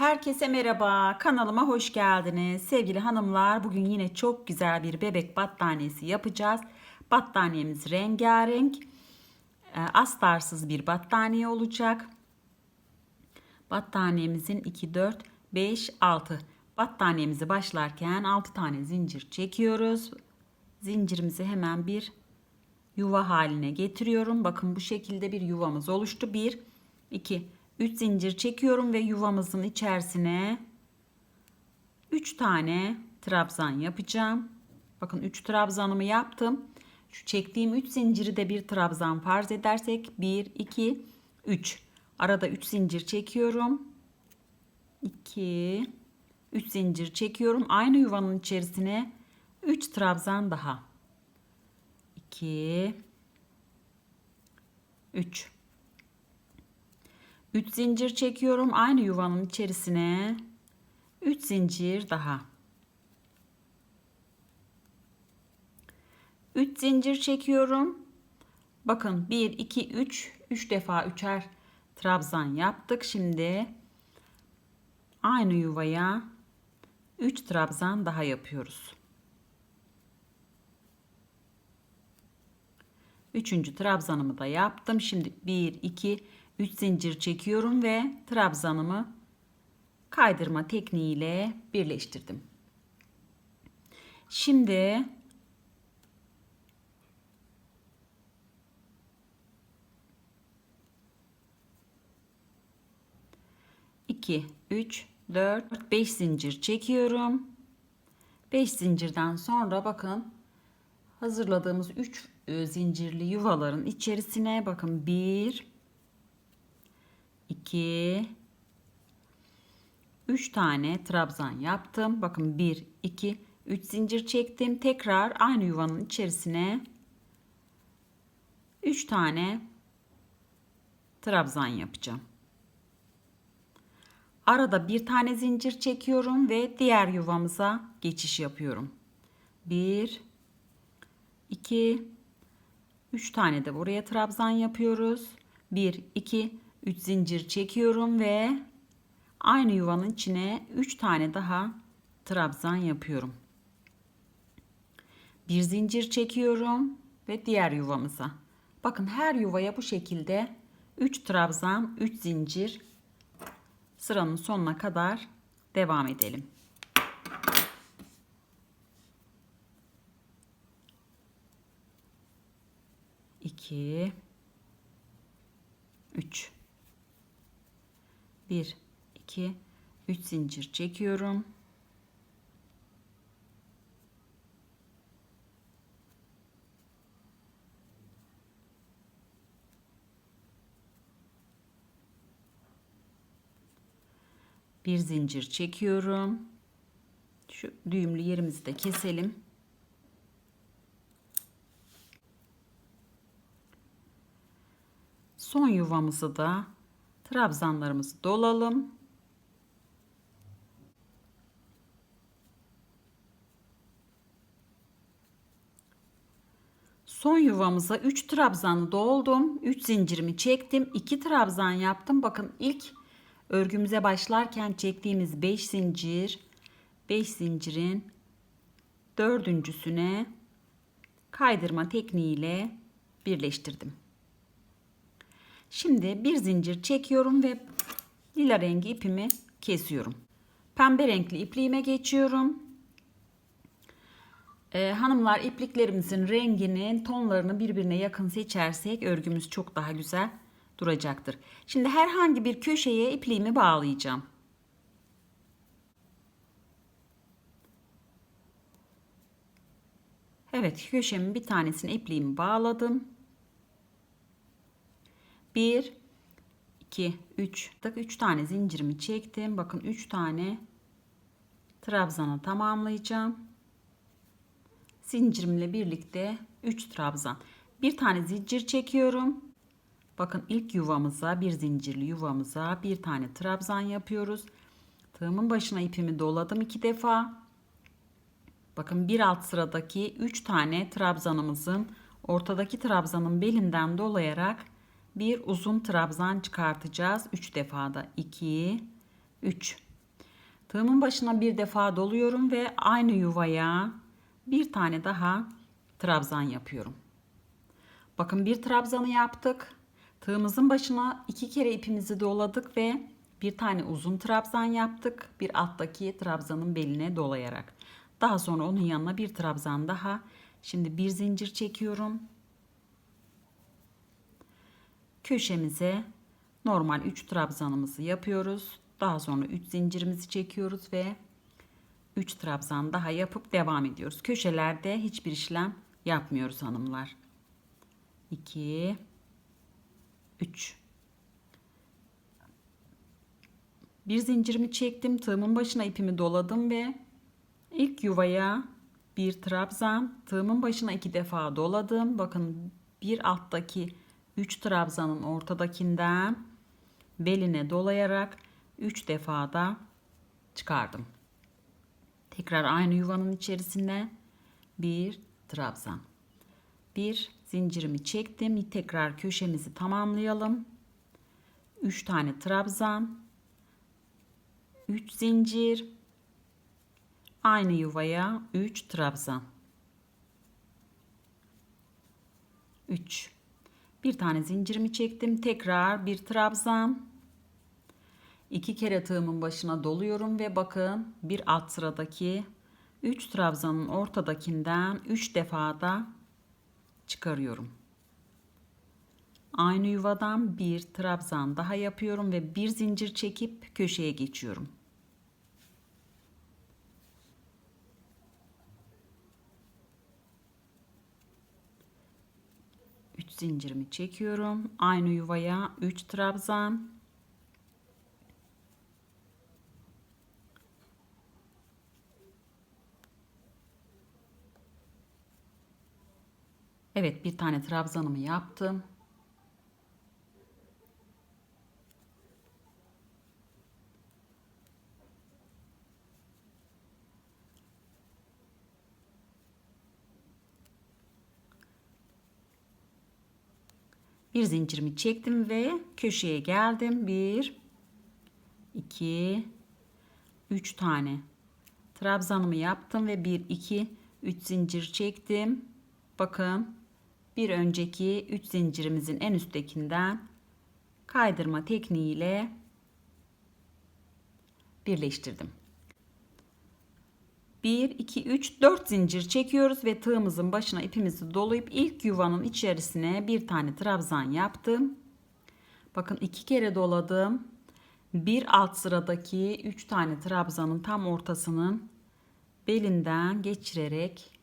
Herkese merhaba. Kanalıma hoş geldiniz. Sevgili hanımlar, bugün yine çok güzel bir bebek battaniyesi yapacağız. Battaniyemiz rengarenk. e, Astarsız bir battaniye olacak. Battaniyemizin 2 4 5 6 battaniyemizi başlarken 6 tane zincir çekiyoruz. Zincirimizi hemen bir yuva haline getiriyorum. Bakın bu şekilde bir yuvamız oluştu. 1 2 3 zincir çekiyorum ve yuvamızın içerisine 3 tane trabzan yapacağım. Bakın 3 trabzanımı yaptım. Şu çektiğim 3 zinciri de bir trabzan farz edersek 1 2 3 arada 3 zincir çekiyorum. 2 3 zincir çekiyorum. Aynı yuvanın içerisine 3 trabzan daha. 2 3 3 zincir çekiyorum aynı yuvanın içerisine. 3 zincir daha. 3 zincir çekiyorum. Bakın 1 2 3 3 defa üçer trabzan yaptık. Şimdi aynı yuvaya 3 trabzan daha yapıyoruz. Üçüncü trabzanımı da yaptım. Şimdi 1, 2, 3 zincir çekiyorum ve trabzanımı kaydırma tekniğiyle birleştirdim. Şimdi iki, üç, dört, beş zincir çekiyorum. Beş zincirden sonra bakın hazırladığımız üç zincirli yuvaların içerisine bakın bir 2 3 tane trabzan yaptım. Bakın 1 2 3 zincir çektim. Tekrar aynı yuvanın içerisine 3 tane trabzan yapacağım. Arada bir tane zincir çekiyorum ve diğer yuvamıza geçiş yapıyorum. 1 2 3 tane de buraya trabzan yapıyoruz. 1 2 3 zincir çekiyorum ve aynı yuvanın içine 3 tane daha trabzan yapıyorum. Bir zincir çekiyorum ve diğer yuvamıza. Bakın her yuvaya bu şekilde 3 trabzan, 3 zincir sıranın sonuna kadar devam edelim. İki, üç. 1 2 3 zincir çekiyorum. Bir zincir çekiyorum. Şu düğümlü yerimizi de keselim. Son yuvamızı da trabzanlarımızı dolalım. Son yuvamıza 3 trabzanı doldum. 3 zincirimi çektim. 2 trabzan yaptım. Bakın ilk örgümüze başlarken çektiğimiz 5 zincir 5 zincirin dördüncüsüne kaydırma tekniğiyle birleştirdim. Şimdi bir zincir çekiyorum ve lila rengi ipimi kesiyorum. Pembe renkli ipliğime geçiyorum. Ee, hanımlar ipliklerimizin renginin tonlarını birbirine yakın seçersek örgümüz çok daha güzel duracaktır. Şimdi herhangi bir köşeye ipliğimi bağlayacağım. Evet köşemin bir tanesine ipliğimi bağladım. 1 2 3 3 tane zincirimi çektim. Bakın 3 tane trabzanı tamamlayacağım. Zincirimle birlikte 3 trabzan. Bir tane zincir çekiyorum. Bakın ilk yuvamıza bir zincirli yuvamıza bir tane trabzan yapıyoruz. Tığımın başına ipimi doladım iki defa. Bakın bir alt sıradaki 3 tane trabzanımızın ortadaki trabzanın belinden dolayarak bir uzun trabzan çıkartacağız. 3 defada 2 3 Tığımın başına bir defa doluyorum ve aynı yuvaya bir tane daha trabzan yapıyorum. Bakın bir trabzanı yaptık. Tığımızın başına iki kere ipimizi doladık ve bir tane uzun trabzan yaptık. Bir alttaki trabzanın beline dolayarak. Daha sonra onun yanına bir trabzan daha. Şimdi bir zincir çekiyorum. Köşemize normal 3 trabzanımızı yapıyoruz. Daha sonra 3 zincirimizi çekiyoruz ve 3 trabzan daha yapıp devam ediyoruz. Köşelerde hiçbir işlem yapmıyoruz hanımlar. 2 3 Bir zincirimi çektim. Tığımın başına ipimi doladım ve ilk yuvaya bir trabzan, tığımın başına iki defa doladım. Bakın bir alttaki 3 trabzanın ortadakinden beline dolayarak 3 defa da çıkardım. Tekrar aynı yuvanın içerisine bir trabzan. Bir zincirimi çektim. Tekrar köşemizi tamamlayalım. 3 tane trabzan. 3 zincir. Aynı yuvaya 3 trabzan. 3 bir tane zincirimi çektim. Tekrar bir trabzan. iki kere tığımın başına doluyorum ve bakın bir alt sıradaki 3 trabzanın ortadakinden 3 defa da çıkarıyorum. Aynı yuvadan bir trabzan daha yapıyorum ve bir zincir çekip köşeye geçiyorum. 3 zincirimi çekiyorum. Aynı yuvaya 3 trabzan. Evet bir tane trabzanımı yaptım. Bir zincirimi çektim ve köşeye geldim. 1 2 3 tane trabzanımı yaptım ve 1 2 3 zincir çektim. Bakın bir önceki 3 zincirimizin en üsttekinden kaydırma tekniğiyle birleştirdim. 1, 2, 3, 4 zincir çekiyoruz ve tığımızın başına ipimizi dolayıp ilk yuvanın içerisine bir tane trabzan yaptım. Bakın iki kere doladım. Bir alt sıradaki 3 tane trabzanın tam ortasının belinden geçirerek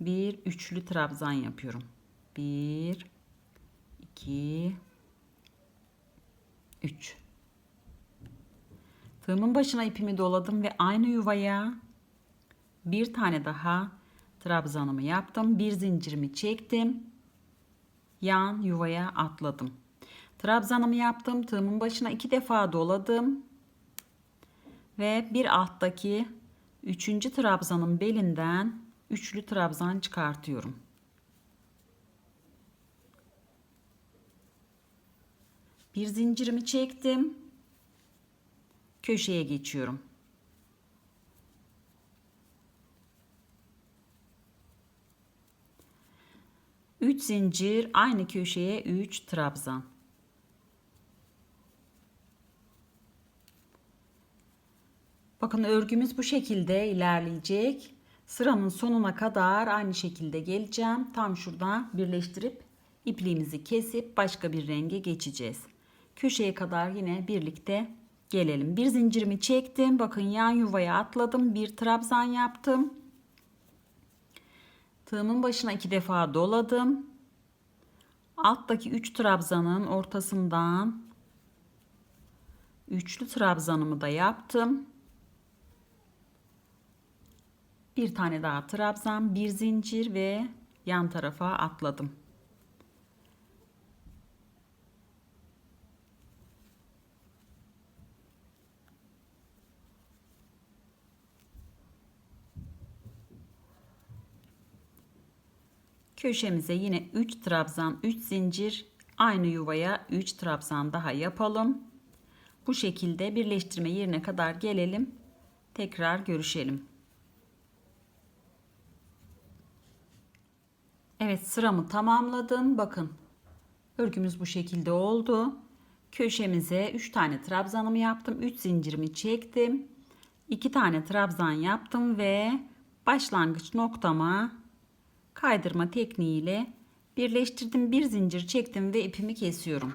bir üçlü trabzan yapıyorum. 1 2 3 Tığımın başına ipimi doladım ve aynı yuvaya bir tane daha trabzanımı yaptım. Bir zincirimi çektim. Yan yuvaya atladım. Trabzanımı yaptım. Tığımın başına iki defa doladım. Ve bir alttaki üçüncü trabzanın belinden üçlü trabzan çıkartıyorum. Bir zincirimi çektim. Köşeye geçiyorum. 3 zincir aynı köşeye 3 trabzan. Bakın örgümüz bu şekilde ilerleyecek. Sıranın sonuna kadar aynı şekilde geleceğim. Tam şuradan birleştirip ipliğimizi kesip başka bir renge geçeceğiz. Köşeye kadar yine birlikte gelelim. Bir zincirimi çektim. Bakın yan yuvaya atladım. Bir trabzan yaptım. Tığımın başına iki defa doladım. Alttaki 3 trabzanın ortasından üçlü trabzanımı da yaptım. Bir tane daha trabzan, bir zincir ve yan tarafa atladım. Köşemize yine 3 trabzan 3 zincir aynı yuvaya 3 trabzan daha yapalım. Bu şekilde birleştirme yerine kadar gelelim. Tekrar görüşelim. Evet sıramı tamamladım. Bakın örgümüz bu şekilde oldu. Köşemize 3 tane trabzanımı yaptım. 3 zincirimi çektim. 2 tane trabzan yaptım ve başlangıç noktama kaydırma tekniğiyle birleştirdim. Bir zincir çektim ve ipimi kesiyorum.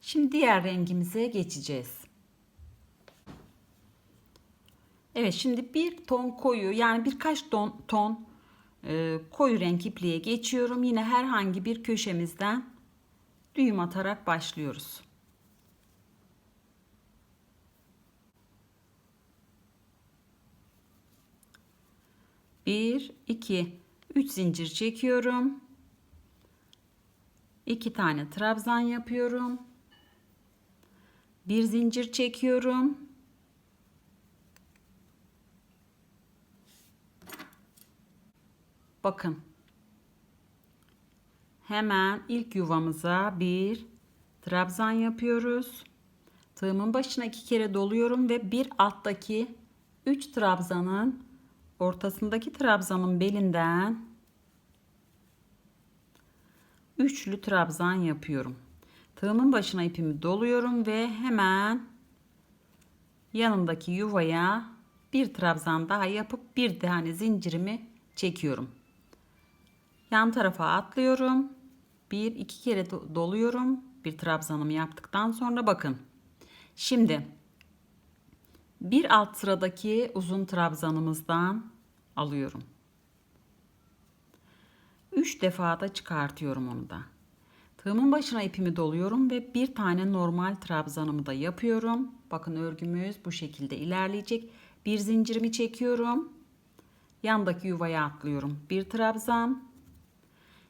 Şimdi diğer rengimize geçeceğiz. Evet şimdi bir ton koyu yani birkaç ton, ton e, koyu renk ipliğe geçiyorum. Yine herhangi bir köşemizden düğüm atarak başlıyoruz. Bir, iki, üç zincir çekiyorum. İki tane trabzan yapıyorum. Bir zincir çekiyorum. Bakın. Hemen ilk yuvamıza bir trabzan yapıyoruz. Tığımın başına iki kere doluyorum ve bir alttaki 3 trabzanın ortasındaki trabzanın belinden üçlü trabzan yapıyorum. Tığımın başına ipimi doluyorum ve hemen yanındaki yuvaya bir trabzan daha yapıp bir tane zincirimi çekiyorum. Yan tarafa atlıyorum. Bir iki kere doluyorum. Bir trabzanımı yaptıktan sonra bakın. Şimdi bir alt sıradaki uzun trabzanımızdan alıyorum. Üç defa da çıkartıyorum onu da. Tığımın başına ipimi doluyorum ve bir tane normal trabzanımı da yapıyorum. Bakın örgümüz bu şekilde ilerleyecek. Bir zincirimi çekiyorum. Yandaki yuvaya atlıyorum. Bir trabzan.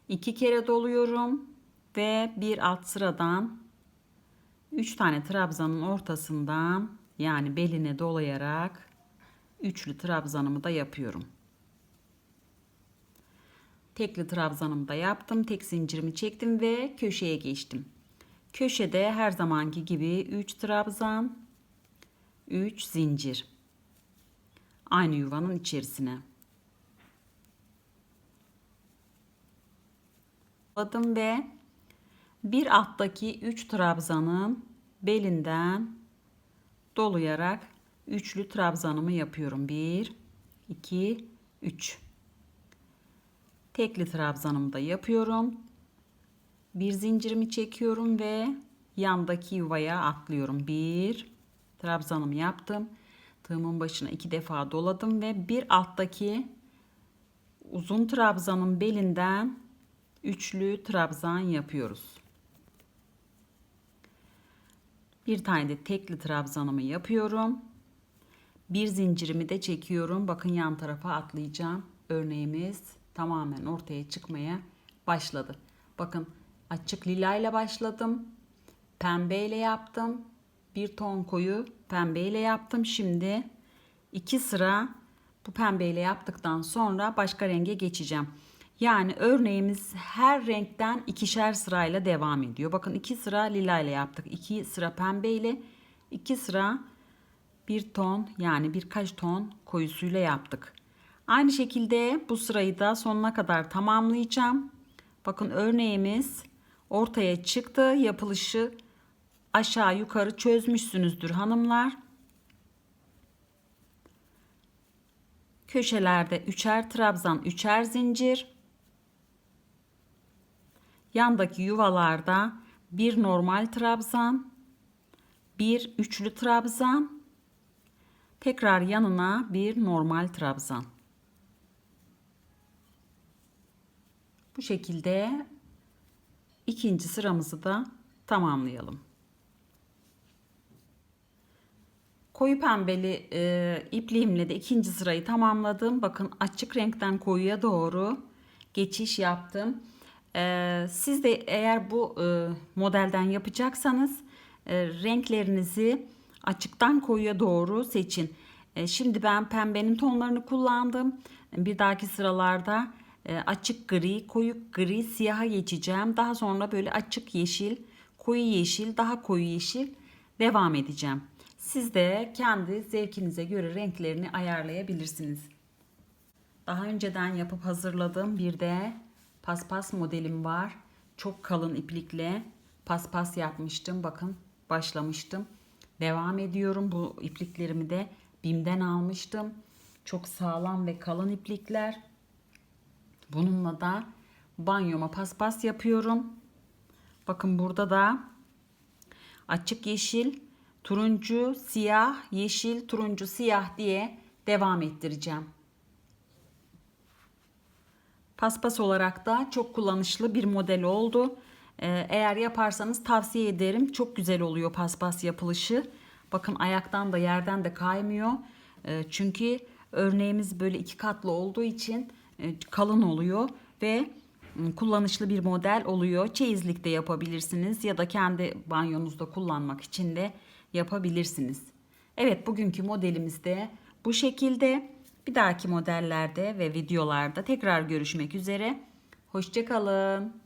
iki kere doluyorum ve bir alt sıradan 3 tane trabzanın ortasından yani beline dolayarak üçlü trabzanımı da yapıyorum. Tekli trabzanımı da yaptım. Tek zincirimi çektim ve köşeye geçtim. Köşede her zamanki gibi 3 trabzan, 3 zincir. Aynı yuvanın içerisine. Doladım ve bir alttaki 3 trabzanın belinden dolayarak üçlü trabzanımı yapıyorum. 1 2 3 Tekli trabzanımı da yapıyorum. Bir zincirimi çekiyorum ve yandaki yuvaya atlıyorum. Bir trabzanımı yaptım. Tığımın başına iki defa doladım ve bir alttaki uzun trabzanın belinden üçlü trabzan yapıyoruz. Bir tane de tekli trabzanımı yapıyorum. Bir zincirimi de çekiyorum. Bakın yan tarafa atlayacağım. Örneğimiz tamamen ortaya çıkmaya başladı. Bakın açık lila ile başladım. Pembe ile yaptım. Bir ton koyu pembe ile yaptım. Şimdi iki sıra bu pembe ile yaptıktan sonra başka renge geçeceğim. Yani örneğimiz her renkten ikişer sırayla devam ediyor. Bakın iki sıra lila ile yaptık. iki sıra pembe ile iki sıra bir ton yani birkaç ton koyusuyla yaptık. Aynı şekilde bu sırayı da sonuna kadar tamamlayacağım. Bakın örneğimiz ortaya çıktı. Yapılışı aşağı yukarı çözmüşsünüzdür hanımlar. Köşelerde üçer trabzan, üçer zincir. Yandaki yuvalarda bir normal trabzan, bir üçlü trabzan, tekrar yanına bir normal trabzan. Bu şekilde ikinci sıramızı da tamamlayalım. Koyu pembeli e, ipliğimle de ikinci sırayı tamamladım. Bakın açık renkten koyuya doğru geçiş yaptım. Siz de eğer bu modelden yapacaksanız renklerinizi açıktan koyuya doğru seçin. Şimdi ben pembenin tonlarını kullandım. Bir dahaki sıralarda açık gri, koyu gri, siyaha geçeceğim. Daha sonra böyle açık yeşil, koyu yeşil, daha koyu yeşil devam edeceğim. Siz de kendi zevkinize göre renklerini ayarlayabilirsiniz. Daha önceden yapıp hazırladığım bir de paspas modelim var. Çok kalın iplikle paspas yapmıştım. Bakın başlamıştım. Devam ediyorum. Bu ipliklerimi de BİM'den almıştım. Çok sağlam ve kalın iplikler. Bununla da banyoma paspas yapıyorum. Bakın burada da açık yeşil, turuncu, siyah, yeşil, turuncu, siyah diye devam ettireceğim. Paspas olarak da çok kullanışlı bir model oldu. Ee, Eğer yaparsanız tavsiye ederim. Çok güzel oluyor paspas yapılışı. Bakın ayaktan da yerden de kaymıyor. Ee, Çünkü örneğimiz böyle iki katlı olduğu için e, kalın oluyor ve m, kullanışlı bir model oluyor. Çeyizlikte yapabilirsiniz ya da kendi banyonuzda kullanmak için de yapabilirsiniz. Evet bugünkü modelimiz de bu şekilde. Bir dahaki modellerde ve videolarda tekrar görüşmek üzere. Hoşçakalın.